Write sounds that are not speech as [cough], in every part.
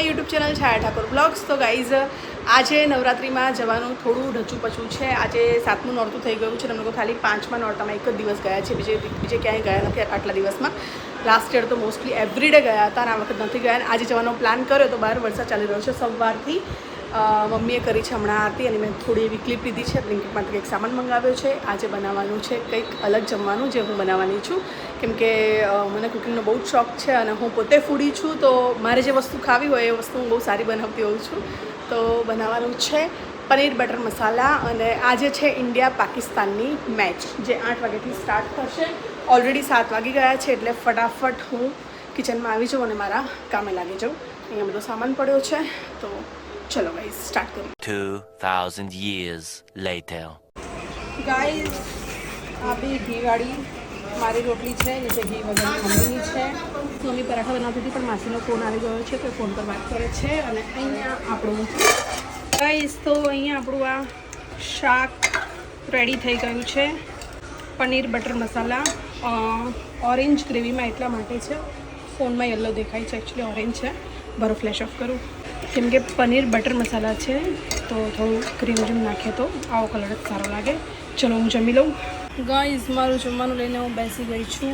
My YouTube channel Chhaya Thakor vlogs. તો guys આજે નવરાત્રિમાં જવાનું થોડું ઢચું પચું છે. આજે સાતમું નોરતું થઈ ગયું છે અમે લોકો ખાલી પાંચમા નોરતામાં એક જ દિવસ ગયા છે બીજે બીજે ક્યાંય ગયા નથી આટલા દિવસમાં. લાસ્ટ યર તો મોસ્ટલી એવરીડે ગયા હતા અને આ વખત નથી ગયા. અને આજે જવાનો પ્લાન કર્યો તો બહાર વરસાદ ચાલી રહ્યો છે સવારથી મમ્મીએ કરી છે હમણાં આરતી અને મેં થોડી એવી ક્લિપ લીધી છે. બ્લિંકિટ માટે કંઈક સામાન મંગાવ્યો છે. આજે બનાવવાનું છે કંઈક અલગ જમવાનું જે હું બનાવવાની છું. કેમ કે મને કુકિંગનો બહુ જ શોખ છે અને હું પોતે ફૂડી છું તો મારે જે વસ્તુ ખાવી હોય એ વસ્તુ હું બહુ સારી બનાવતી હોઉં છું. તો બનાવવાનું છે પનીર બટર મસાલા અને આજે છે ઇન્ડિયા પાકિસ્તાનની મેચ જે આઠ વાગ્યાથી સ્ટાર્ટ થશે. ઓલરેડી સાત વાગી ગયા છે એટલે ફટાફટ હું કિચનમાં આવી જાઉં અને મારા કામે લાગી જાઉં. અહીંયા બધો સામાન પડ્યો છે. તો ચલો ગાઈઝ સ્ટાર્ટ કરીએ 2,000 years later. ગાઈઝ આ બી ઘીવાળી મારી રોટલી છે નીચે ઘી વગરની મમ્મીની છે. મમ્મી પરાઠા બનાવતી હતી પણ માસીનો ફોન આવી ગયો છે તો ફોન પર વાત કરે છે અને અહીંયા આપણું ગાઈઝ તો અહીંયા આપણું આ શાક રેડી થઈ ગયું છે. પનીર બટર મસાલા ઓરેન્જ ગ્રેવીમાં એટલા માટે છે. ફોનમાં યલો દેખાય છે એકચ્યુઅલી ઓરેન્જ છે. બરો ફ્લેશ ઓફ કરું. કેમ કે પનીર બટર મસાલા છે તો થોડું ક્રીમ જેમ નાખીએ તો આવો કલર જ સારો લાગે ચલો હું જમી લઉં ગાઈઝ મારું જમવાનું લઈને હું બેસી ગઈ છું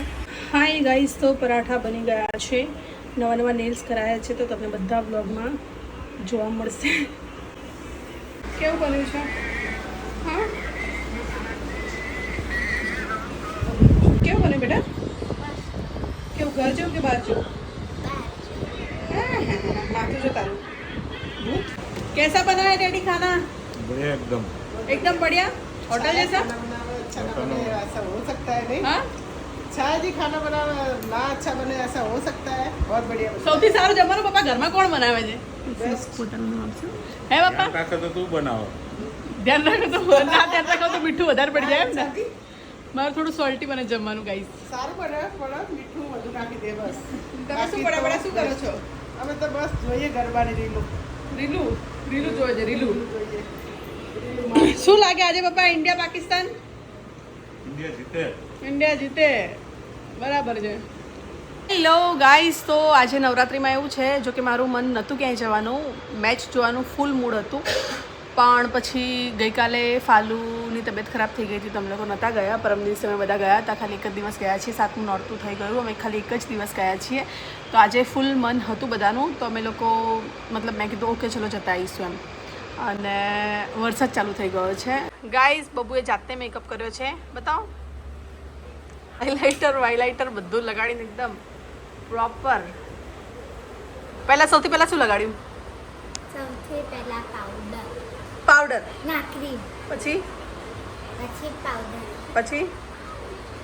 હાય ગાઈઝ તો પરાઠા બની ગયા છે નવા નવા નેલ્સ કરાયા છે તો તમને બધા બ્લોગમાં જોવા મળશે કેવું બન્યું છે હા કેવું બન્યું બેટા કેવું ઘર જેવું કે બહાર જેવું માથું જો તારું? कैसा बना है डैडी खाना बढ़िया एकदम एकदम बढ़िया होटल जैसा अच्छा ना बने ऐसा हो सकता है नहीं हाँ अच्छा जी खाना बनाना ना अच्छा बने ऐसा हो सकता है बहुत बढ़िया बनता સૌથી સારું જમવાનું પપ્પા ઘરમાં કોણ બનાવે છે Best. પોતાનું નામ આપશો હે પપ્પા રાખે તો તું બનાવો ધ્યાન રાખો તો ના ધ્યાન રાખો તો મીઠું વધારે પડી જાય એમ ને મારે થોડું સોલ્ટી બને જમવાનું ગાઈસ है સારું બને પણ મીઠું બધું નાખી દે બસ તમે શું પડે પડે શું કરો છો અમે તો બસ જોઈએ ગરબાની રીલું રીલું રીલુ જોવે છે રીલુ. [coughs] શું લાગે આજે પપ્પા ઇન્ડિયા પાકિસ્તાન? ઇન્ડિયા જીતે. ઇન્ડિયા જીતે. બરાબર છે. હેલો ગાઈસ તો આજે નવરાત્રિમાં એવું છે જો કે મારું મન નહોતું ક્યાંય જવાનું મેચ જોવાનું ફૂલ મૂડ હતું. પણ પછી ગઈકાલે ફાલુની તબિયત ખરાબ થઈ ગઈ હતી તો અમે લોકો નહોતા ગયા, પરમ દિવસે અમે બધા ગયા હતા. ખાલી એક જ દિવસ ગયા છીએ, સાતમું નોરતું થઈ ગયું. અમે ખાલી એક જ દિવસ ગયા છીએ. તો આજે ફૂલ મન હતું બધાનું. તો અમે લોકો, મતલબ મેં કીધું ઓકે ચલો જતા આવીશું એમ. અને વરસાદ ચાલુ થઈ ગયો છે. ગાઈઝ બબુએ જાતે મેકઅપ કર્યો છે. બતાવો. હાઇલાઇટર વાઇલાઇટર બધું લગાડીને એકદમ પ્રોપર પહેલાં સૌથી પહેલાં શું લગાડ્યું? સૌથી પહેલાં પાવડર ના ક્રીમ પછી? પછી પાવડર પછી?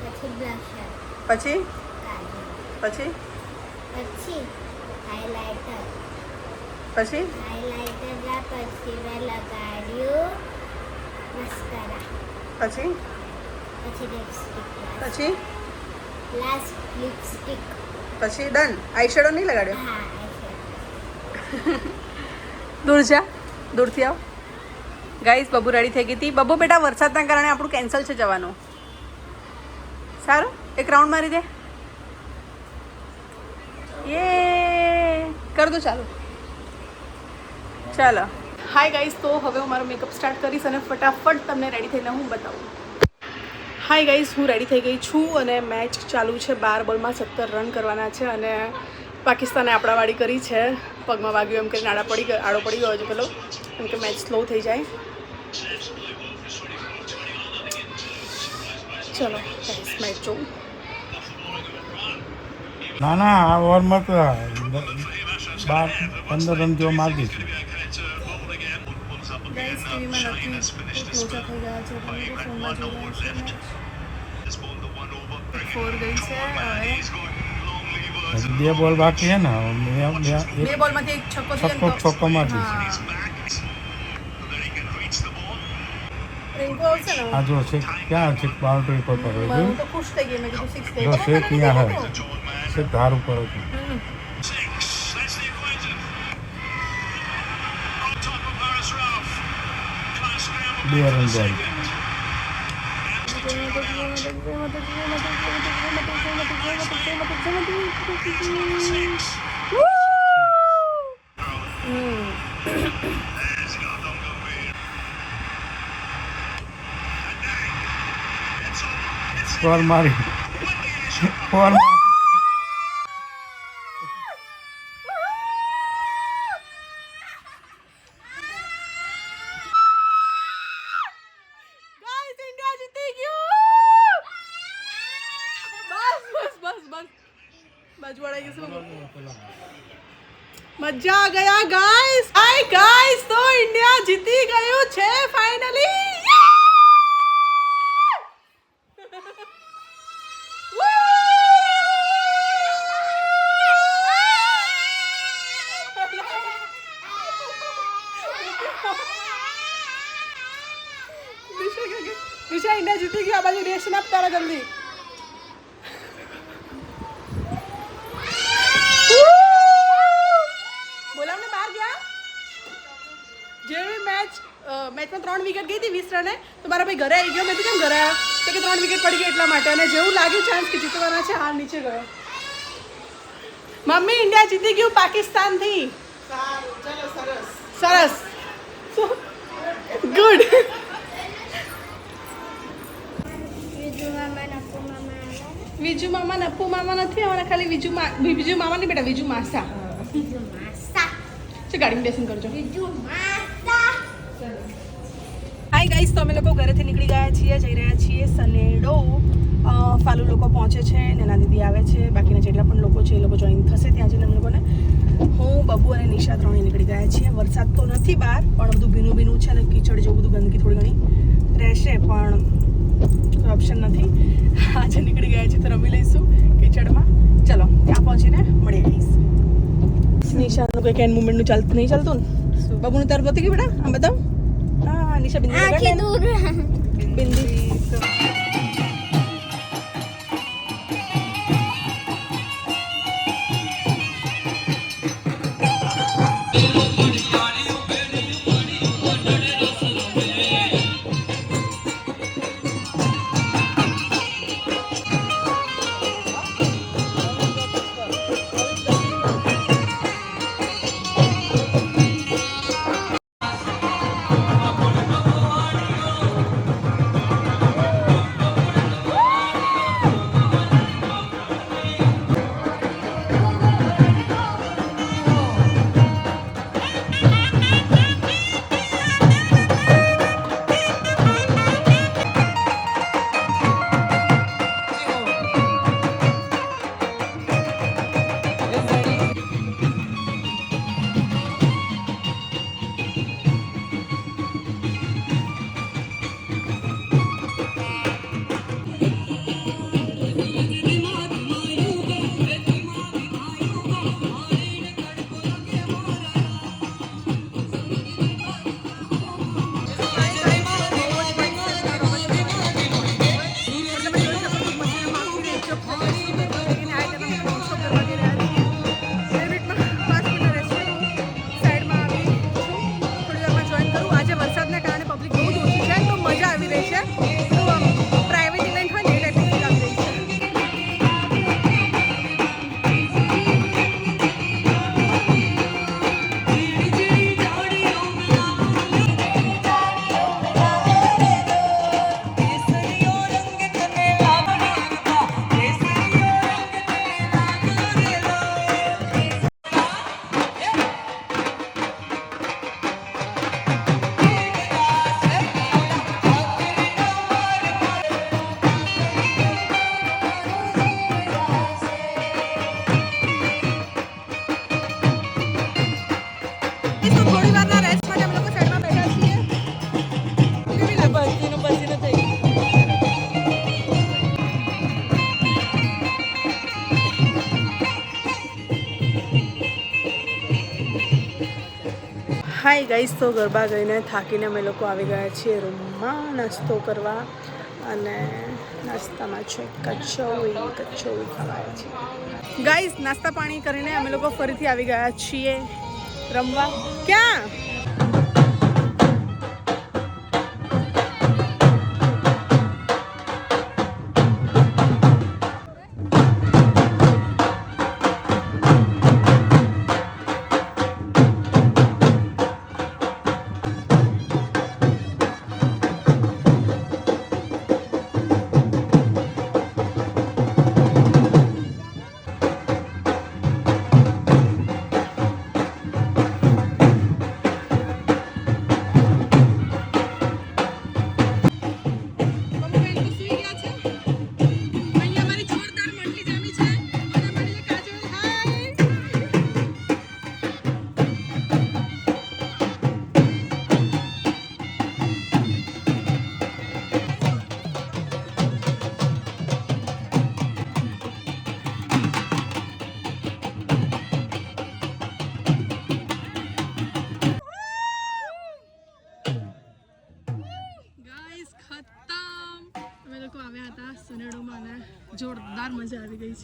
પછી બ્લશર પછી? પછી? પછી હાઇલાઇટર પછી? હાઇલાઇટરના પછી મેં લગાડ્યું મસ્કરા પછી? પછી લિપસ્ટિક પછી? લાસ્ટ લિપસ્ટિક પછી ડન આઈશેડો નહીં લગાડ્યો? હા [laughs] દૂર જા. દૂરથી આવ. ગાઈસ બબુ રેડી થઈ ગઈ હતી. બબુ બેટા, વરસાદના કારણે આપણું કેન્સલ છે જવાનું. સારું? એક રાઉન્ડ મારી દે. એ કર દો ચાલો. ચાલો. હાય ગાઈસ તો હવે હું મારો મેકઅપ સ્ટાર્ટ કરીશ અને ફટાફટ તમને રેડી થઈને હું બતાવું. હાય ગાઈઝ હું રેડી થઈ ગઈ છું અને મેચ ચાલુ છે. બાર બોલમાં સત્તર રન કરવાના છે અને પાકિસ્તાને આપણાવાળી કરી છે. પગમાં વાગ્યું એમ કરીને આડા પડી ગયો, આડો પડી ગયો છે પેલો. કેમ કે મેચ સ્લો થઈ જાય. ચલો ના ના આ ઓવરમાં તો બાર પંદર રન જેવા માગી છે બે બોલ બાકી છે ને બે બોલમાંથી એક છક્કો છક્કો છક્કો મારી રિંકુ આવશે ને આ જો છે ક્યાં છે બાઉન્ડ્રી પર પર હું તો ખુશ થઈ ગઈ મેં કીધું 6 થઈ ગયો. છે ક્યાં હે છે ફોર મારી ફોર મારી ગાઈસ ઇન્ડિયા જીતી ગયું બસ બસ બસ બસ બાજુ વાળા ગયું મજા વિકેટ ગઈ હતી વીસ રને તો મારા ભાઈ ઘરે આવી ગયો. મેં તો કેમ ઘરે આવ્યો? તો કે ત્રણ વિકેટ પડી ગઈ એટલા માટે. અને જેવું લાગ્યું ચાન્સ કે જીતવાના છે હાલ નીચે ગયો. મમ્મી ઇન્ડિયા જીતી ગયું પાકિસ્તાનથી. સરસ. ગુડ બીજું મામા નપુ મામા વિજુ મામા નપ્પુ મામા નથી આવવાના ખાલી વિજુ મા વિજુ મામા નહીં બેટા વિજુ માસા. છે ગાડીમાં બેસીને કરજો. બીજું માસા. હાય ગાઈસ તો અમે લોકો ઘરેથી નીકળી ગયા છીએ જઈ રહ્યા છીએ સનેડો. ફાલુ લોકો પહોંચે છે નેના દીદી આવે છે. બાકીના જેટલા પણ લોકો છે એ લોકો જોઈન થશે ત્યાં જઈને અમે લોકોને. હું બબુ અને નિશા ત્રણે નીકળી ગયા છીએ. વરસાદ તો નથી બહાર પણ બધું ભીનું ભીનું છે અને કીચડ જેવું બધું ગંદકી થોડી ઘણી રહેશે પણ ઓપ્શન નથી. આજે નીકળી ગયા છે તો રમી લઈશું કિચડમાં. ચલો ત્યાં પહોંચીને મળી આવીશ નિશાનું કંઈ એન મુમેન્ટનું ચાલતું નહીં ચાલતું ને? બબુનું તરફ પતી ગયું બેટા આમ બતાવ હા નિશા બિંદી આખી લગાડ ને. દૂર હાય ગાઈસ તો ગરબા ગઈને થાકીને અમે લોકો આવી ગયા છીએ રૂમમાં નાસ્તો કરવા અને નાસ્તામાં છે કચોરી કચોરી ખવાય છે. ગાઈસ નાસ્તા પાણી કરીને અમે લોકો ફરીથી આવી ગયા છીએ રમવા. ક્યાં?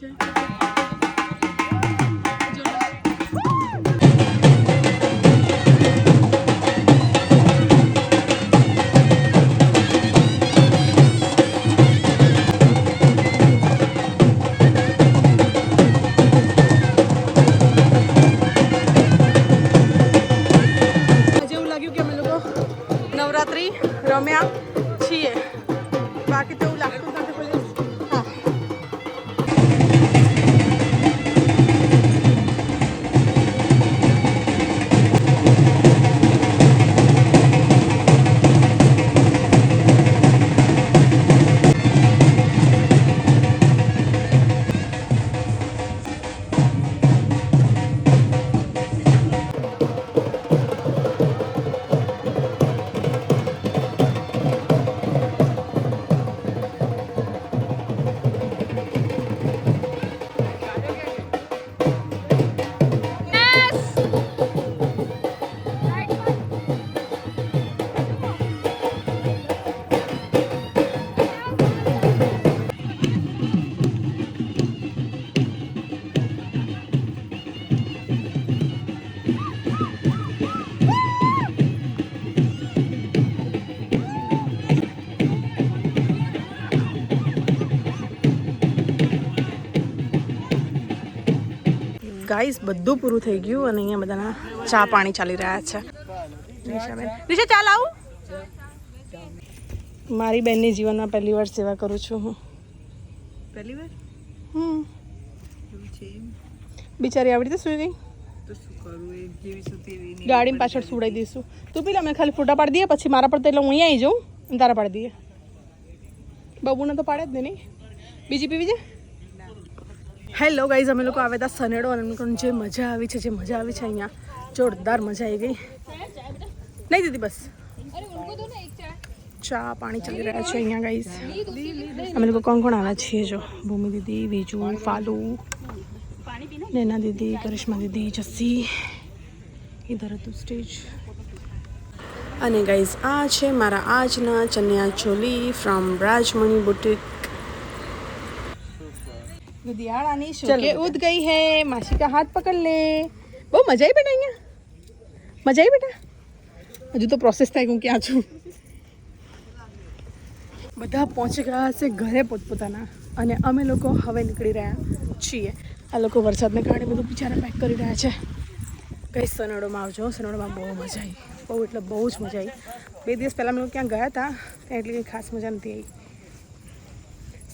મજા ગાઈસ બધું પૂરું થઈ ગયું અને અહીંયા બધાના ચા પાણી ચાલી રહ્યા છે. નિશાબેન. નિશા ચાલ આવું મારી બેનની જીવનમાં પહેલી વાર સેવા કરું છું હું. પહેલી વાર? હમ. બિચારી આવી રીતે સુઈ ગઈ? તો ગાડીની પાછળ સુડાઈ દઈશું. તું પેલા અમે ખાલી ફોટા પાડી દઈએ પછી મારા પર તો એટલે હું અહીંયા આવી જાઉં તારા પાડી દઈએ. બબુને તો પાડે જ ને નહીં. બીજી પીવી છે? હેલો ગાઈઝ, અમે લોકો આવ્યા હતા સનેડો અને જે મજા આવી છે, જે મજા આવી છે અહીંયા, જોરદાર મજા આવી ગઈ. નહીં દીદી બસ. ચા પાણી ચાલી રહ્યા છે અહીંયા ગાઈઝ. અમે લોકો કોણ કોણ આવ્યા છીએ જો? ભૂમિ દીદી બીજુ ફાલુ, નૈના દીદી, કરિશ્મા દીદી, જસ્સી ઇધર હતું સ્ટેજ. અને ગાઈઝ, આ છે મારા આજના ચન્યા ચોલી ફ્રોમ રાજમણી બુટીક શોકે ઉદ ગઈ હે માસી કા હાથ પકડ લે બહુ મજા આવી બેટા અહીંયા મજા આવી બેટા હજુ તો પ્રોસેસ થાય કે હું ક્યાં છું બધા પહોંચી ગયા હશે ઘરે પોતપોતાના અને અમે લોકો હવે નીકળી રહ્યા છીએ. આ લોકો વરસાદને કારણે બધું બિચારા પેક કરી રહ્યા છે. કઈ સનોડોમાં આવજો સનોડોમાં બહુ મજા આવી. બહુ એટલે બહુ જ મજા આવી. બે દિવસ પહેલાં અમે લોકો ક્યાં ગયા હતા ત્યાં એટલી કંઈ ખાસ મજા નથી આવી.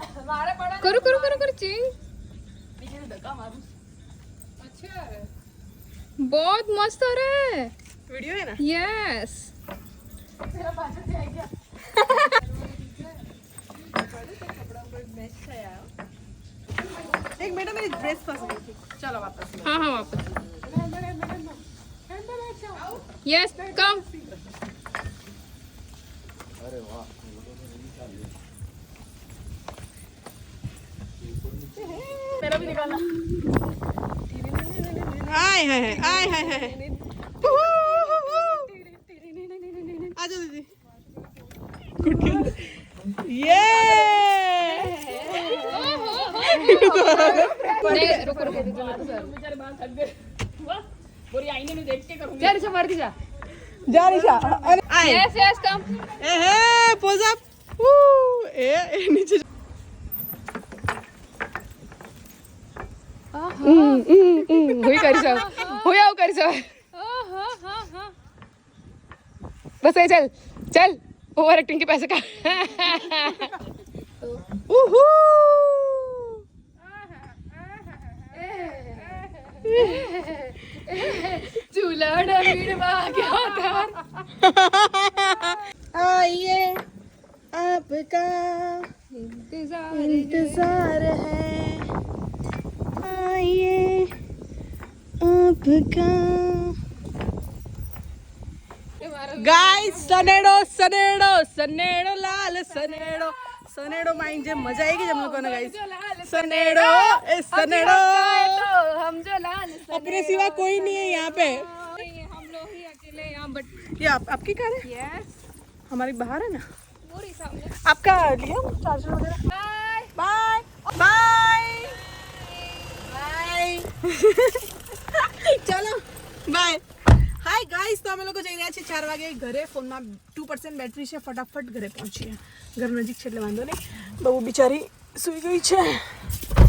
करो करो करो करो चेंज बहुत मस्त हो रहा है। वीडियो है ना? यस मेरा बाजू से आ गया एक मिनट मेरी ड्रेस फंस गई थी चलो वापस। हाँ हाँ वापस। यस कम मेरा आए दीदी ये रुको रुको बेचारे बाल थक गए वाह बोरी आईने में देख के करूँगी जा ऋषा मार जा जा ऋषा अरे। यस यस कम ए हे अप ए नीचे हुई કરી જાવ હુઈ આવ કરી જાવ बस ये चल चल ओवर एक्टिंग के पैसे का उहू चूल्हा भीड़ में क्या था आइए आपका इंतजार इंतजार है आइए आपका ગાઈસ સનેડો સનેડો સનેડો લાલ સનેડો સનેડો માં જે મજા આવી ગઈ છે અમ લોકોને ગાઈસ સનેડો એ સનેડો हम जो लाल अपने सिवा कोई नहीं है यहाँ पे हम लोग ही अकेले यहाँ बट ये आप, आपकी कार है यस हमारी बाहर है ना पूरी सामने आपका लिया चार्जर वगैरह बाय बाय बाय [laughs] ચલો બાય હાય ગાઈસ તો અમે લોકો જઈ રહ્યા છીએ ચાર વાગે ઘરે. ફોનમાં ટુ પર્સન્ટ બેટરી છે. ફટાફટ ઘરે પહોંચીએ. ઘર નજીક છે એટલે વાંધો નહીં. બબુ બિચારી સૂઈ ગઈ છે.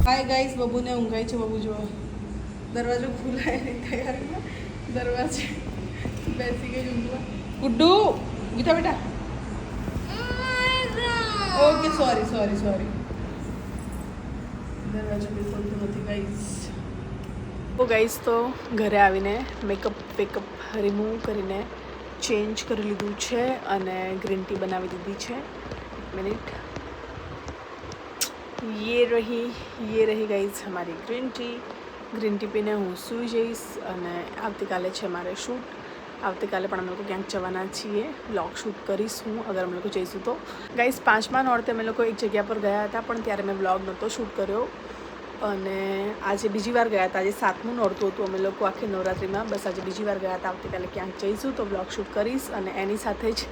હાય ગાઈસ બબુને ઊંઘાઈ છે. બબુ જો દરવાજો ખુલાય તૈયારીમાં દરવાજે બેસી ગઈ ઊંઘવા. ગુડ્ડુ ગીતા બેટા. ઓકે સોરી સોરી સોરી દરવાજો બિલકુલ નથી ગાઈસ તો ગાઈઝ તો ઘરે આવીને મેકઅપ વેકઅપ રિમૂવ કરીને ચેન્જ કરી લીધું છે અને ગ્રીન ટી બનાવી દીધી છે. મિનિટ યે રહી યે રહી ગાઈઝ અમારી ગ્રીન ટી ગ્રીન ટી પીને હું સૂઈ જઈશ અને આવતીકાલે છે મારે શૂટ આવતીકાલે પણ અમે લોકો ક્યાંક જવાના છીએ. બ્લોગ શૂટ કરીશું અગર અમે લોકો જઈશું તો. ગાઈઝ પાંચમા નોર્તે અમે લોકો એક જગ્યા પર ગયા હતા, પણ ત્યારે મેં બ્લોગ નહોતો શૂટ કર્યો. અને આજે બીજી વાર ગયા હતા. આજે સાતમું નોરતું હતું. અમે લોકો આખી નવરાત્રિમાં બસ આજે બીજી વાર ગયા હતા. આવતીકાલે ક્યાંક જઈશું તો બ્લોગ શૂટ કરીશ અને એની સાથે જ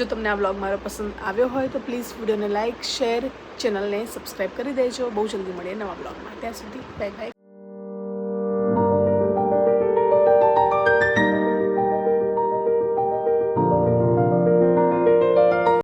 જો તમને આ બ્લોગ મારો પસંદ આવ્યો હોય તો પ્લીઝ વિડીયોને લાઇક શેર ચેનલને સબસ્ક્રાઈબ કરી દેજો. બહુ જલ્દી મળીએ નવા બ્લોગમાં ત્યાં સુધી બાય બાય